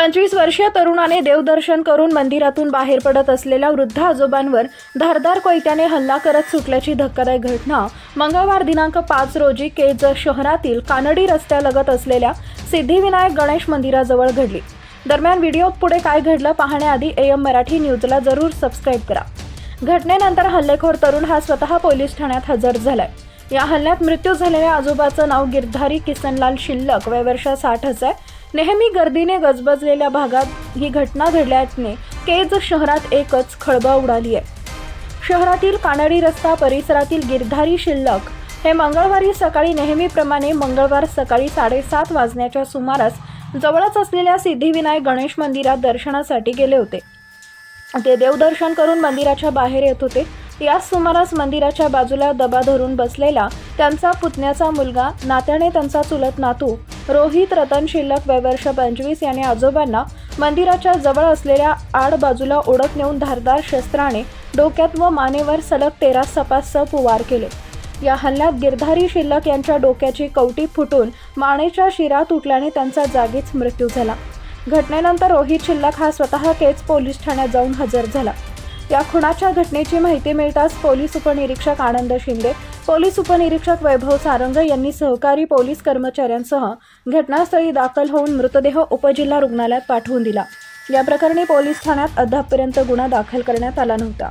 पंचवीस वर्षीय तरुणाने देवदर्शन करून मंदिरातून बाहेर पडत असलेल्या वृद्ध आजोबांवर धारदार कोयत्याने हल्ला करत सुटल्याची धक्कादायक घटना मंगळवार दिनांक पाच रोजी केजर शहरातील कानडी रस्त्यालगत असलेल्या सिद्धिविनायक गणेश मंदिराजवळ घडली. दरम्यान व्हिडिओत पुढे काय घडलं पाहण्याआधी एम मराठी न्यूजला जरूर सबस्क्राईब करा. घटनेनंतर हल्लेखोर तरुण हा स्वतः पोलीस ठाण्यात हजर झालाय. या हल्ल्यात मृत्यू झालेल्या आजोबाचं नाव गिरधारी किसनलाल शिल्लक वय वर्ष साठच आहे. नेहमी गर्दीने गजबजलेल्या भागात ही घटना घडल्याने केज शहरात एकच खळबळ उडाली आहे. शहरातील कानडी रस्ता परिसरातील गिरधारी शिल्लक हे मंगळवारी सकाळी नेहमीप्रमाणे मंगळवार सकाळी साडेसात वाजण्याच्या सुमारास जवळच असलेल्या सिद्धिविनायक गणेश मंदिरात दर्शनासाठी गेले होते. ते देवदर्शन करून मंदिराच्या बाहेर येत होते. याच सुमारास मंदिराच्या बाजूला दबा धरून बसलेला त्यांचा पुतण्याचा मुलगा नात्याने त्यांचा चुलत नातू रोहित रतन शिल्लक वयवर्ष पंचवीस याने आजोबांना मंदिराच्या जवळ असलेल्या आड बाजूला ओढत नेऊन धारदार शस्त्राने डोक्यात व मानेवर सलग तेरा सपासप वार केले. या हल्ल्यात गिरधारी शिल्लक यांच्या डोक्याची कवटी फुटून मानेच्या शिरा तुटल्याने त्यांचा जागीच मृत्यू झाला. घटनेनंतर रोहित शिल्लक हा स्वतः केच पोलीस ठाण्यात जाऊन हजर झाला. या खुनाच्या घटनेची माहिती मिळताच पोलीस उपनिरीक्षक आनंद शिंदे पोलीस उपनिरीक्षक वैभव सारंग यांनी सहकारी पोलीस कर्मचाऱ्यांसह घटनास्थळी दाखल होऊन मृतदेह उपजिल्हा रुग्णालयात पाठवून दिला. या प्रकरणी पोलीस ठाण्यात अद्यापपर्यंत गुन्हा दाखल करण्यात आला नव्हता.